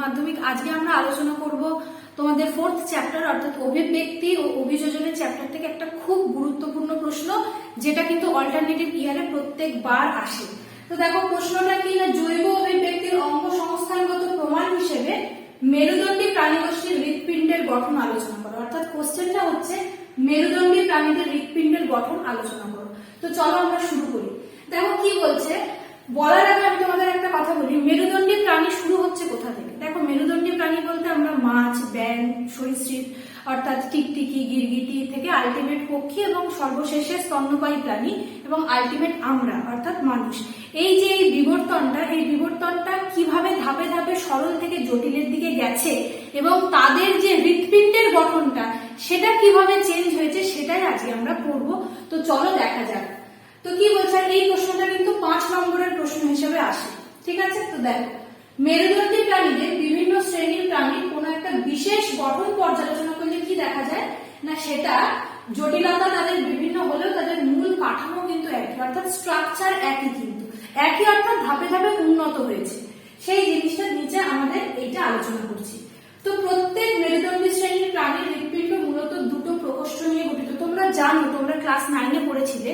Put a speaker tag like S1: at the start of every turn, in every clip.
S1: মাধ্যমিক। আজকে আমরা আলোচনা করব তোমাদের ফোর্থ চ্যাপ্টার অর্থাৎ অভিব্যক্তি ও অভিযোজনের চ্যাপ্টার থেকে একটা খুব গুরুত্বপূর্ণ প্রশ্ন, যেটা কিন্তু অল্টারনেটিভ ইয়ারে প্রত্যেকবার আসে। তো দেখো, প্রশ্নটা কি? না জৈব অভিব্যক্তির অঙ্গ সংস্থানগত প্রমাণ হিসেবে মেরুদণ্ডী প্রাণীগোষ্ঠীর হৃৎপিণ্ডের গঠন আলোচনা করো। অর্থাৎ কোশ্চেনটা হচ্ছে, মেরুদণ্ডী প্রাণীদের হৃৎপিণ্ডের গঠন আলোচনা করো। তো চলো আমরা শুরু করি। দেখো, কি বলছে? বলার আগে আমি তোমাদের একটা কথা বলি, মেরুদণ্ডী প্রাণী শুরু হচ্ছে কোথা থেকে? দেখো, মেরুদণ্ডী প্রাণী বলতে আমরা মাছ ব্যাং সরীসৃপ, অর্থাৎ টিকটিকি, গিরগিটি থেকে আলটিমেট পক্ষী এবং সর্বশেষে স্তন্যপায়ী প্রাণী এবং আলটিমেট আমরা, অর্থাৎ মানুষ। এই যে এই বিবর্তনটা এই বিবর্তনটা কীভাবে ধাপে ধাপে সরল থেকে জটিলের দিকে গেছে এবং তাদের যে হৃৎপিণ্ডের গঠনটা, সেটা কীভাবে চেঞ্জ হয়েছে, সেটাই আজকে আমরা পড়ব। তো চলো দেখা যাক। তো কি বলছে? এই প্রশ্নটা কিন্তু পাঁচ নম্বরের প্রশ্ন হিসেবে আসে। ঠিক আছে? তো দেখো, মেরুদণ্ডী প্রাণীদের বিভিন্ন শ্রেণির প্রাণীর কোন একটা বিশেষ গঠন পর্যালোচনা করলে কি দেখা যায়? না, সেটা জটিলতা তাদের বিভিন্ন হলেও তাদের মূল কাঠামো কিন্তু একই। অর্থাৎ স্ট্রাকচার একই কিন্তু। একই অর্থাৎ ধাপে ধাপে উন্নত হয়েছে। সেই জিনিসটার নিচে আমাদের এটা আলোচনা করছি। তো প্রত্যেক মেরুদণ্ডী শ্রেণির প্রাণীর হৃৎপিণ্ড মূলত দুটো প্রকোষ্ঠ নিয়ে গঠিত। তোমরা জানো, তোমরা ক্লাস নাইনে পড়েছিলে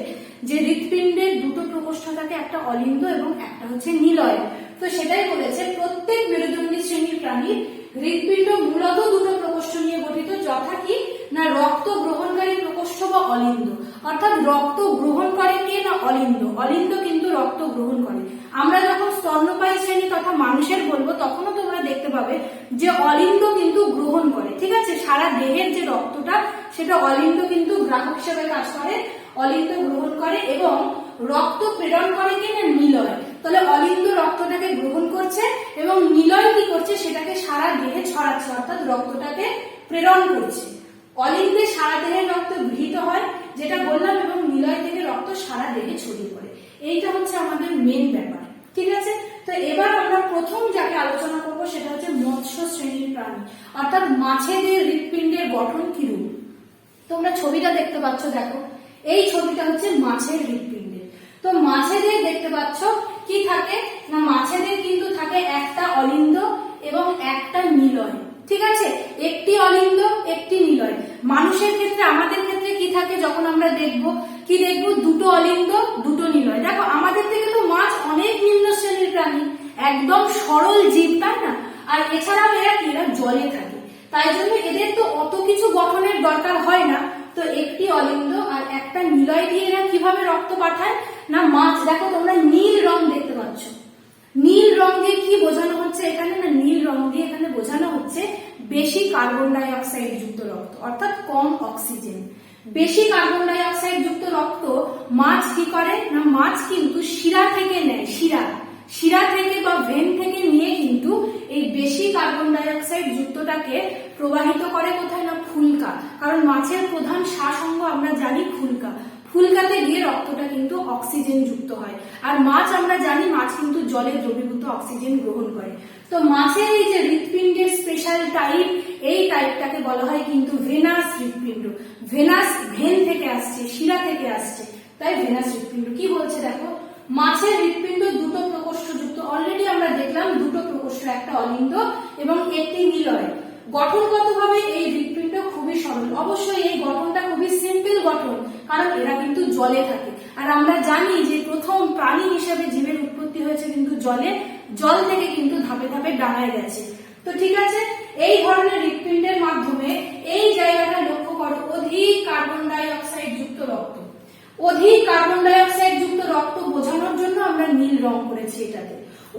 S1: যে হৃৎপিণ্ডের দুটো প্রকোষ্ঠ থাকে, একটা অলিন্দ এবং একটা হচ্ছে নিলয়। তো সেটাই বলেছে, প্রত্যেক মেরুদণ্ডী শ্রেণির প্রাণীর হৃৎপিণ্ড মূলত দুটো প্রকোষ্ঠ নিয়ে গঠিত, যথা কি না রক্ত গ্রহণকারী প্রকোষ্ঠ বা অলিন্দ। অর্থাৎ রক্ত গ্রহণ করে কে না অলিন্দ? অলিন্দ কিন্তু রক্ত গ্রহণ করে। আমরা যখন স্তন্যপায়ী শ্রেণি তথা মানুষের বলব, তখনও তোমরা দেখতে পাবে যে অলিন্দ কিন্তু গ্রহণ করে, ঠিক আছে? সারা দেহের যে রক্তটা, সেটা অলিন্দ কিন্তু গ্রাহক হিসেবে কাজ করে, অলিন্দ গ্রহণ করে এবং রক্ত প্রেরণ করে কি না নিলয়? তাহলে অলিন্দ রক্তটাকে গ্রহণ করছে এবং নিলয় কি করছে? সেটাকে সারা দেহে ছড়াচ্ছে, অর্থাৎ রক্তটাকে প্রেরণ করছে। অলিন্দে সারা দেহের রক্ত গৃহীত হয় যেটা বললাম এবং নিলয় থেকে রক্ত সারা দেহে ছড়িয়ে পড়ে। এইটা হচ্ছে আমাদের মেন ব্যাপার, ঠিক আছে? তো এবার আমরা প্রথম যাকে আলোচনা করব সেটা হচ্ছে মৎস্য শ্রেণির প্রাণী, অর্থাৎ মাছেদের হৃৎপিণ্ডের গঠন কিরূপ তোমরা ছবিটা দেখতে পাচ্ছ, দেখো। এই ছবিটা হচ্ছে মাছের হৃৎপিণ্ডের তো মাছেদের দেখতে পাচ্ছ কি থাকে? না, মাছেদের কিন্তু থাকে একটা অলিন্দ এবং একটা নিলয়, ঠিক আছে? একটি অলিন্দ, একটি নিলয়। মানুষের ক্ষেত্রে, আমাদের ক্ষেত্রে কি থাকে যখন আমরা দেখব? কি দেখব? দুটো অলিন্দ, দুটো নিলয়। দেখো, আমাদের থেকে তো মাছ অনেক নিম্ন শ্রেণির প্রাণী। একদম সরল জীব, তাই না? আর এছাড়াও এরা কি? এরা জলে থাকে। তাই জন্য এদের তো অত কিছু গঠনের দরকার হয় না। তো একটি অলিন্দ আর একটা নিলয় দিয়ে এরা কীভাবে রক্ত পাঠায়? না, মাছ। দেখো, তোমরা নীল রং পাচ্ছ নীল রং দিয়ে কি বোঝানো হচ্ছে এখানে? না, নীল রং দিয়ে এখানে বোঝানো হচ্ছে বেশি কার্বন ডাই অক্সাইড যুক্ত রক্ত, অর্থাৎ কম অক্সিজেন বেশি কার্বন ডাই অক্সাইড যুক্ত রক্ত মাছ কি করে? না, মাছ কিন্তু শিরা থেকে নেয়, শিরা। শিরা থেকে বা ভেন থেকে নিয়ে কিন্তু এই বেশি কার্বন ডাই অক্সাইড যুক্তটাকে প্রবাহিত করে কোথায়? না ফুলকা কারণ মাছের প্রধান শ্বাসঙ্গ আমরা জানি ফুলকা ফুলকাতে গিয়ে রক্তটা কিন্তু অক্সিজেন যুক্ত হয়। আর মাছ আমরা জানি, মাছ কিন্তু জলে দ্রবীভূত অক্সিজেন গ্রহণ করে। তো মাছের এই যে হৃৎপিণ্ডের স্পেশাল টাইপ এই টাইপটাকে বলা হয় কিন্তু ভেনাস হৃৎপিণ্ড। ভেনাস ভেন থেকে আসছে, শিরা থেকে আসছে। তাই ভেনাস হৃৎপিণ্ড। কি বলছে দেখো? মাছের হৃৎপিণ্ড দুটো প্রকোষ্ঠ যুক্ত অলরেডি আমরা দেখলাম দুটো প্রকোষ্ঠ, একটা অলিন্দ এবং একটি নিলয়। গঠনগতভাবে এই হৃৎপিণ্ড খুবই সরল। অবশ্যই এই গঠনটা খুবই সিম্পল গঠন, কারণ এরা জলে থাকে। আর আমরা জানি যে প্রথম প্রাণী হিসেবে জীবের উৎপত্তি হয়েছে কিন্তু জলে, জল থেকে কিন্তু ধাপে ধাপে ডাঙায় গেছে। তো ঠিক আছে, এই ধরনের হৃৎপিণ্ডের মাধ্যমে এই জায়গাটা লক্ষ্য করো, অধিক কার্বন ডাই অক্সাইড যুক্ত রক্ত। অধিক কার্বন ডাই অক্সাইড যুক্ত রক্ত বোঝানোর জন্য আমরা নীল রং করেছি এটাতে।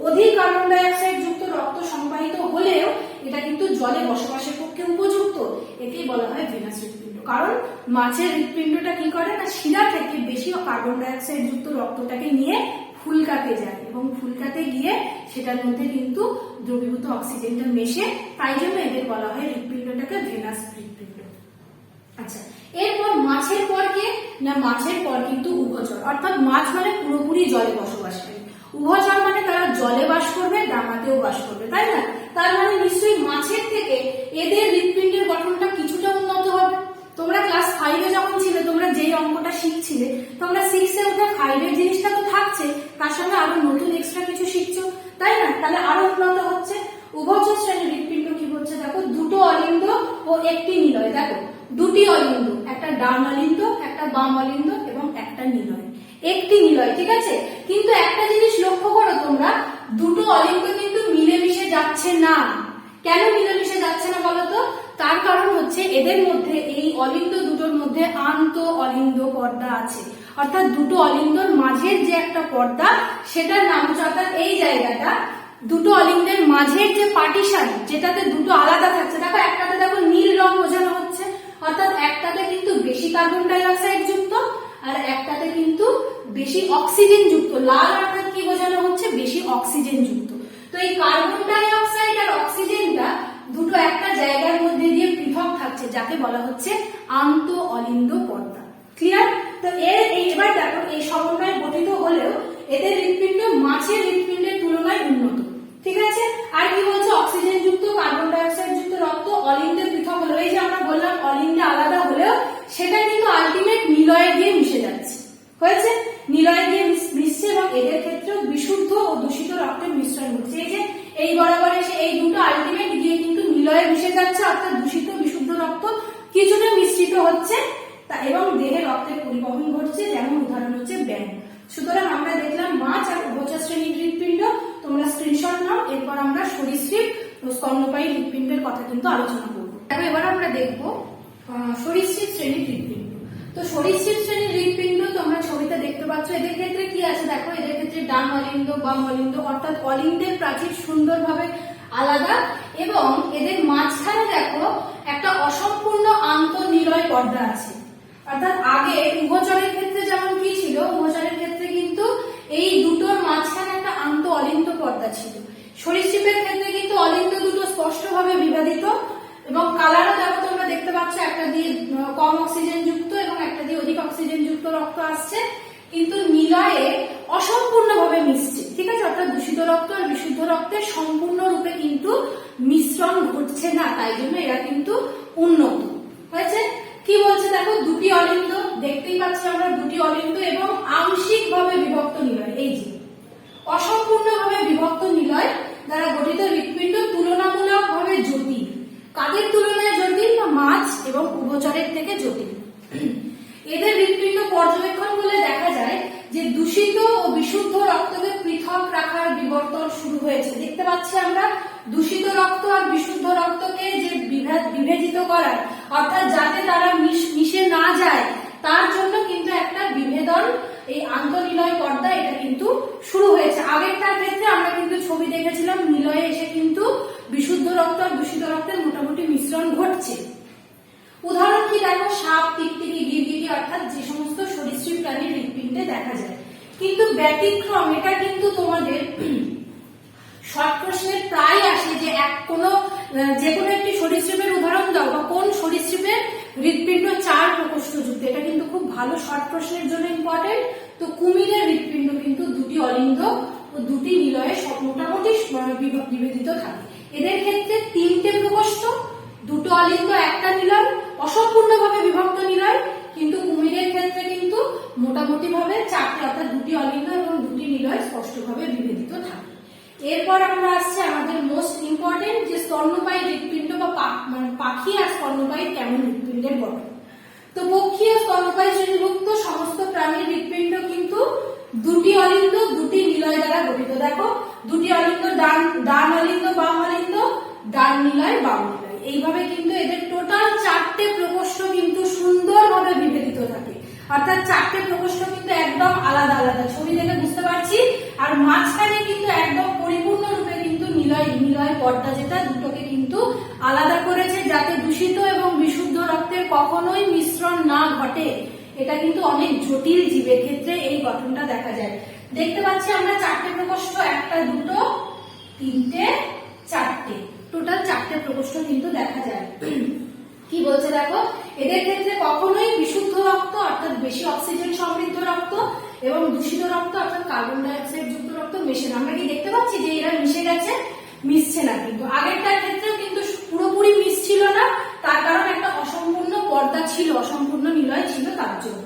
S1: অধিক কার্বন ডাই অক্সাইড যুক্ত রক্ত সংবাহিত হলেও এটা কিন্তু জলে বসবাসের পক্ষে উপযুক্ত। একেই বলা হয় ভেনাস হৃৎপিণ্ড। কারণ মাছের হৃৎপিণ্ডটা কি করে না, শিরা থেকে বেশি কার্বন ডাই অক্সাইড যুক্ত রক্তটাকে নিয়ে ফুলকাতে যায় এবং ফুলকাতে গিয়ে সেটার মধ্যে কিন্তু দ্রবীভূত অক্সিজেনটা মেশে, তাই জন্য এদের বলা হয় হৃৎপিণ্ডটাকে ভেনাস হৃৎপিণ্ড। আচ্ছা এরপর মাছের পর কে? না, মাছের পর কিন্তু উভচর। অর্থাৎ মাছ মানে পুরোপুরি জলে বসবাস বসবাসকারী উভচর মানে তারা জলে বাস করবে, ডাঙাতেও বাস করবে, তাই না? তার মানে নিশ্চয়ই মাছের থেকে এদের হৃৎপিণ্ডের গঠনটা কিছুটা উন্নত হবে। তোমরা ক্লাস ফাইভে যখন ছিলে, তোমরা যেই অঙ্কটা শিখছিলে, তোমরা সিক্সে উঠে ফাইভের জিনিসটা তো থাকছে, তার সঙ্গে আরও নতুন এক্সট্রা কিছু শিখছো, তাই না? তাহলে আরও উন্নত হচ্ছে। উভচর শ্রেণির হৃৎপিণ্ড কি হচ্ছে? দেখো, দুটো অলিন্দ ও একটি নিলয়। দেখো, দুটি অলিন্দ, একটা ডান অলিন্দ, একটা বাম অলিন্দ এবং একটা নিলয়। একটি নিলয়, ঠিক আছে? কিন্তু একটা জিনিস লক্ষ্য করো তোমরা, দুটো অলিন্দ কিন্তু মিলেমিশে যাচ্ছে না। কেন মিলেমিশে যাচ্ছে না বলতো তার কারণ হচ্ছে এদের মধ্যে এই অলিন্দ দুটোর মধ্যে আন্ত অলিন্দ পর্দা আছে। অর্থাৎ দুটো অলিন্দর মাঝের যে একটা পর্দা, সেটার নাম হচ্ছে অর্থাৎ এই জায়গাটা, দুটো অলিন্দের মাঝের যে পার্টিশন যেটাতে দুটো আলাদা থাকছে। দেখো, একটাতে দেখো নীল রং বোঝানো হচ্ছে। অর্থাৎ একটাতে কিন্তু বেশি কার্বন ডাই অক্সাইড যুক্ত, আর একটাতে কিন্তু বেশি অক্সিজেন যুক্ত। লাল অর্থাৎ কি বোঝানো হচ্ছে? বেশি অক্সিজেন যুক্ত। তো এই কার্বন ডাই অক্সাইড আর অক্সিজেনটা দুটো একটা জায়গার মধ্যে দিয়ে পৃথক যাকে বলা হচ্ছে আন্ত অলিন্দ পর্দা। ক্লিয়ার তো এর এই এবার দেখো, এই সমন্বয়ে গঠিত হলেও এদের হৃৎপিণ্ড মাছের হৃৎপিণ্ডের তুলনায় উন্নত। ঠিক আছে? আর কি বলছে? অক্সিজেন যুক্ত, কার্বন ডাই অক্সাইড যুক্ত রক্ত অলিন্দে পৃথক হলো। এই যে আমরা বললাম অলিন্দে আলাদা হলেও সেটা কিন্তু আলটিমেট নিলয়ে গিয়ে মিশে যাচ্ছে। হয়েছে? নিলয়ে গিয়ে মিশছে এবং এদের ক্ষেত্রেও বিশুদ্ধ ও দূষিত রক্তের মিশ্রণ ঘটছে। এই যে, এই বরাবর এসে এই দুটো আলটিমেট গিয়ে কিন্তু নিলয়ে মিশে যাচ্ছে, অর্থাৎ দূষিত, বিশুদ্ধ কিছুটা মিশ্রিত হচ্ছে এবং দেহে রক্তের পরিবহন ঘটছে, যেমন উদাহরণ হচ্ছে ব্যায়াম। সুতরাং আমরা দেখলাম মাছ আর উভচর শ্রেণির হৃৎপিণ্ড, তোমরা স্ক্রিনশট নাও, এরপর আমরা সরীসৃপ ও স্তন্যপায়ী হৃৎপিণ্ডের কথা কিন্তু আলোচনা করব। এবার আমরা দেখব সরীসৃপ শ্রেণির হৃৎপিণ্ড। তো সরীসৃপ শ্রেণির হৃৎপিণ্ড তোমরা ছবিতে দেখতে পাচ্ছ, এদের ক্ষেত্রে কি আছে? দেখো, এদের ক্ষেত্রে ডান অলিন্দ, বাম অলিন্দ, অর্থাৎ অলিন্দের প্রাচীর সুন্দরভাবে আলাদা এবং এদের মাঝখানে দেখো একটা অসম্পূর্ণ আন্তঃনিলয় পর্দা আছে। অর্থাৎ আগে উভচরের ক্ষেত্রে যেমন কি ছিল, উভচরের ক্ষেত্রে কিন্তু এই দুটোর মাঝখানে একটা আন্ত অলিন্দ পর্দা ছিল। সরীসৃপের ক্ষেত্রে কিন্তু অলিন্দ দুটো স্পষ্টভাবে বিভাজিত এবং কালারও দেখো তোমরা দেখতে পাচ্ছ, একটা দিয়ে কম অক্সিজেন যুক্ত এবং একটা দিয়ে অধিক অক্সিজেন যুক্ত রক্ত আসছে। কিন্তু নিলয়ে অসম্পূর্ণভাবে মিশছে ঠিক আছে? অর্থাৎ দূষিত রক্ত আর বিশুদ্ধ রক্তের সম্পূর্ণরূপে কিন্তু মিশ্রণ ঘটছে না, তাই জন্য এরা কিন্তু উন্নত। হয়েছে? কি বলছে দেখো? দুটি অলিন্দ, দেখতেই পাচ্ছি আমরা দুটি অলিন্দ এবং আংশিক ভাবে বিভক্ত নিলয়, এই যে। অসম্পূর্ণভাবে বিভক্ত নিলয় দ্বারা গঠিত হৃৎপিণ্ড তুলনামূলকভাবে জটিল। কাদের তুলনায় জটিল? না মাছ এবং উভচরের থেকে জটিল এদের হৃৎপিণ্ড পর্যবেক্ষণ করলে দেখা যায় যে দূষিত ও বিশুদ্ধ রক্তকে পৃথক রাখার বিবর্তন শুরু হয়েছে। দেখতে পাচ্ছি আমরা, দূষিত রক্ত আর বিশুদ্ধ রক্তকে যে বিভা- বিভেদিত করার, অর্থাৎ যাতে তারা মিশ- না যায়, তার জন্য কিন্তু একটা বিভেদন, এই আন্তনিলয় পর্দা এটা কিন্তু শুরু হয়েছে। আগেরটার ক্ষেত্রে আমরা কিন্তু ছবি দেখেছিলাম, নিলয়ে এসে কিন্তু বিশুদ্ধ রক্ত আর দূষিত রক্তের মোটামুটি মিশ্রণ ঘটছে। উদাহরণ কি দেখো? সাপ, টিকটিকি, গিরগিটি, অর্থাৎ যে সমস্ত সরীসৃপ প্রাণীর হৃৎপিণ্ডে দেখা যায়। কিন্তু ব্যতিক্রম, এটা কিন্তু তোমাদের শর্ট প্রশ্নের প্রায় আসে যে এক কোনো যে কোনো একটি সরীসৃপের উদাহরণ দাও বা কোন সরীসৃপের হৃৎপিণ্ড চার প্রকোষ্ঠ যুক্ত। এটা কিন্তু খুব ভালো শর্ট প্রশ্নের জন্য ইম্পর্টেন্ট তো কুমিরের হৃৎপিণ্ড কিন্তু দুটি অলিঙ্গ ও দুটি নিলয়ে মোটামুটি বিভ- বিভেদিত থাকে। এদের ক্ষেত্রে তিনটে প্রকোষ্ঠ, দুটো অলিঙ্গ একটা নিলয়, অসম্পূর্ণভাবে বিভক্ত নিলয়, কিন্তু কিন্তু মোটামুটি ভাবে চারটে, অর্থাৎ দুটি অলিন্দ এবং দুটি নিলয় স্পষ্টভাবে বিভেদিত থাকে। এরপর আমরা আসছে আমাদের মোস্ট ইম্পর্টেন্ট যে স্তন্যপায়ী হৃৎপিণ্ড বা মানে পাখি আর স্তন্যপায়ী কেমন হৃৎপিণ্ডের গঠন। তো পক্ষী ও স্তন্যপায়ী শ্রেণীভুক্ত সমস্ত প্রাণীর হৃৎপিণ্ড কিন্তু দুটি অলিন্দ দুটি নিলয় দ্বারা গঠিত। দেখো, দুটি অলিন্দ ডান ডান অলিন্দ বাম অলিন্দ ডান নিলয়, বাম নিলয়। এইভাবে কিন্তু এদের টোটাল চারটে প্রকোষ্ঠ কিন্তু সুন্দরভাবে বিভেদিত থাকে। অর্থাৎ চারটে প্রকোষ্ঠ কিন্তু একদম আলাদা আলাদা। ছবি দেখে বুঝতে পারছি। আর মাঝখানে কিন্তু একদম পরিপূর্ণ রূপে কিন্তু নিলয় নিলয় পর্দা যেটা দুটোকে কিন্তু আলাদা করেছে যাতে দূষিত এবং বিশুদ্ধ রক্তের কখনোই মিশ্রণ না ঘটে। এটা কিন্তু অনেক জটিল জীবের ক্ষেত্রে এই গঠনটা দেখা যায়। দেখতে পাচ্ছি আমরা চারটে প্রকোষ্ঠ, একটা, দুটো, তিনটে, চারটে। টোটাল চারটে প্রকোষ্ঠ কিন্তু দেখা যায়। কি বলছে দেখো? এদের ক্ষেত্রে কখনোই বিশুদ্ধ রক্ত, অর্থাৎ বেশি অক্সিজেন সমৃদ্ধ রক্ত এবং দূষিত রক্ত, অর্থাৎ কার্বন ডাই অক্সাইড যুক্ত রক্ত মেশে না। আমরা কি দেখতে পাচ্ছি যে এরা মিশে গেছে? মিশছে না কিন্তু। আগেরটার ক্ষেত্রেও কিন্তু পুরোপুরি মিশছিল না। তার কারণ একটা অসম্পূর্ণ পর্দা ছিল, অসম্পূর্ণ নিলয় ছিল তার জন্য।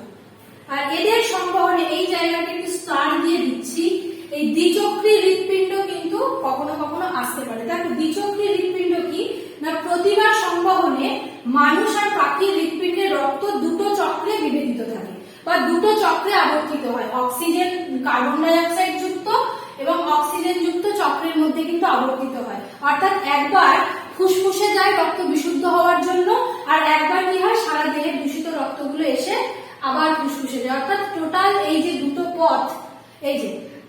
S1: আর এদের সংবহনে এই জায়গাটা একটু স্টার দিয়ে দিচ্ছি। এই দ্বিচক্রী হৃৎপিণ্ড কিন্তু কখনো কখনো আসতে পারে। দেখো, দ্বিচক্রী হৃৎপিণ্ড কি না প্রতি প্রতিবার সংবহনে মানুষ আর পাখির হৃৎপিণ্ডের রক্ত দুটো চক্রে বিভেদিত থাকে বা দুটো চক্রে আবর্তিত হয়। অক্সিজেন কার্বন ডাই অক্সাইড যুক্ত এবং অক্সিজেন যুক্ত চক্রের মধ্যে কিন্তু আবর্তিত হয়। অর্থাৎ একবার ফুসফুসে যায় রক্ত বিশুদ্ধ হওয়ার জন্য আর একবার কি হয়, সারা দেহে দূষিত রক্তগুলো এসে আবার ফুসফুসে যায়। অর্থাৎ টোটাল এই যে দুটো পথ, এই যে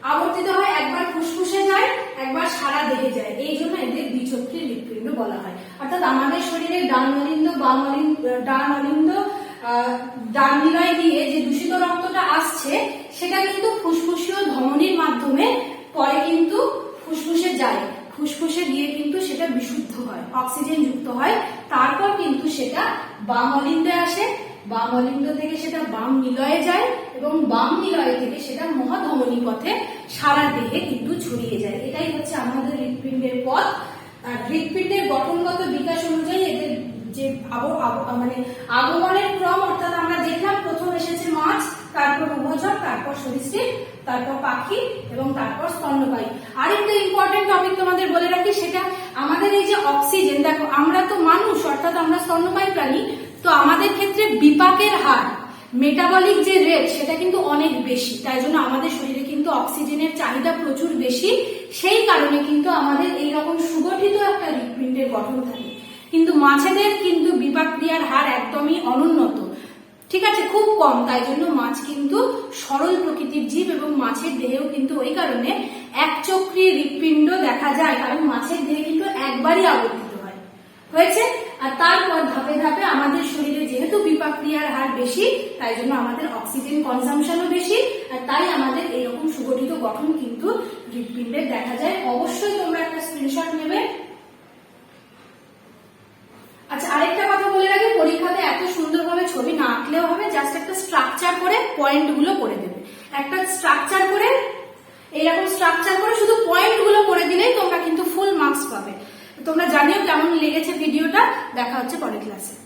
S1: আবর্তিত হয়, একবার ফুসফুসে যায়, একবার সারা দেহে যায়। এই জন্য এদের দ্বিচক্রী হৃৎপিণ্ড বলা হয়। অর্থাৎ আমাদের শরীরে ডান অলিন্দ, বাম অলিন্দ ডান ডান নিলয় দিয়ে যে দূষিত রক্তটা আসছে, সেটা কিন্তু ফুসফুসীয় ধমনির মাধ্যমে পরে কিন্তু ফুসফুসে যায়। ফুসফুসে গিয়ে কিন্তু সেটা বিশুদ্ধ হয় অক্সিজেন যুক্ত হয়। তারপর কিন্তু সেটা বাম অলিন্দে আসে বাম অলিন্দ থেকে সেটা বাম নিলয়ে যায় এবং বাম নিলয় থেকে সেটা মহাধমনী পথে সারা দেহে কিন্তু ছড়িয়ে যায়। এটাই হচ্ছে আমাদের হৃৎপিণ্ডের পথ। আর হৃৎপিণ্ডের গঠনগত বিকাশ অনুযায়ী এদের যে মানে আগমনের ক্রম, অর্থাৎ আমরা দেখলাম প্রথম এসেছে মাছ, তারপর উভচর, তারপর সরীসৃপ, তারপর পাখি এবং তারপর স্তন্যপায়ী। আরেকটা ইম্পর্টেন্ট টপিক তোমাদের বলে রাখি, সেটা আমাদের এই যে অক্সিজেন দেখো আমরা তো মানুষ, অর্থাৎ আমরা স্তন্যপায়ী প্রাণী তো আমাদের ক্ষেত্রে বিপাকের হার মেটাবলিক যে রেট সেটা কিন্তু অনেক বেশি। তাই জন্য আমাদের শরীরে কিন্তু অক্সিজেনের চাহিদা প্রচুর বেশি। সেই কারণে কিন্তু আমাদের এই রকম সুগঠিত একটা হৃৎপিণ্ডের গঠন থাকে। কিন্তু মাছেদের কিন্তু বিপাক ক্রিয়ার হার একদমই অনুন্নত। ঠিক আছে, খুব কম। তাই জন্য মাছ কিন্তু সরল প্রকৃতির জীব এবং মাছের দেহেও কিন্তু ওই কারণে একচক্রী হৃৎপিণ্ড দেখা যায়। কারণ মাছের দেহে কিন্তু একবারই আবর্তিত হয়। হয়েছে? আর তারপর ধাপে ধাপে আমাদের শরীরে যেহেতু বিপাক ক্রিয়ার হার বেশি, তাই জন্য আমাদের অক্সিজেন কনসামশনও বেশি, আর তাই আমাদের এরকম সুগঠিত গঠন কিন্তু হৃৎপিণ্ডের দেখা যায়। অবশ্যই তোমরা একটা স্ক্রিনশট নেবে। আচ্ছা আরেকটা কথা বলে রাখি, পরীক্ষাতে এত সুন্দরভাবে ছবি না আঁকলেও হবে জাস্ট একটা স্ট্রাকচার করে পয়েন্টগুলো করে দেবে। একটা স্ট্রাকচার করে, এইরকম স্ট্রাকচার করে শুধু পয়েন্টগুলো করে দিলেই তোমরা কিন্তু ফুল মার্কস পাবে। তোমরা জানিও কেমন লেগেছে ভিডিওটা। দেখা হচ্ছে পরের ক্লাসে।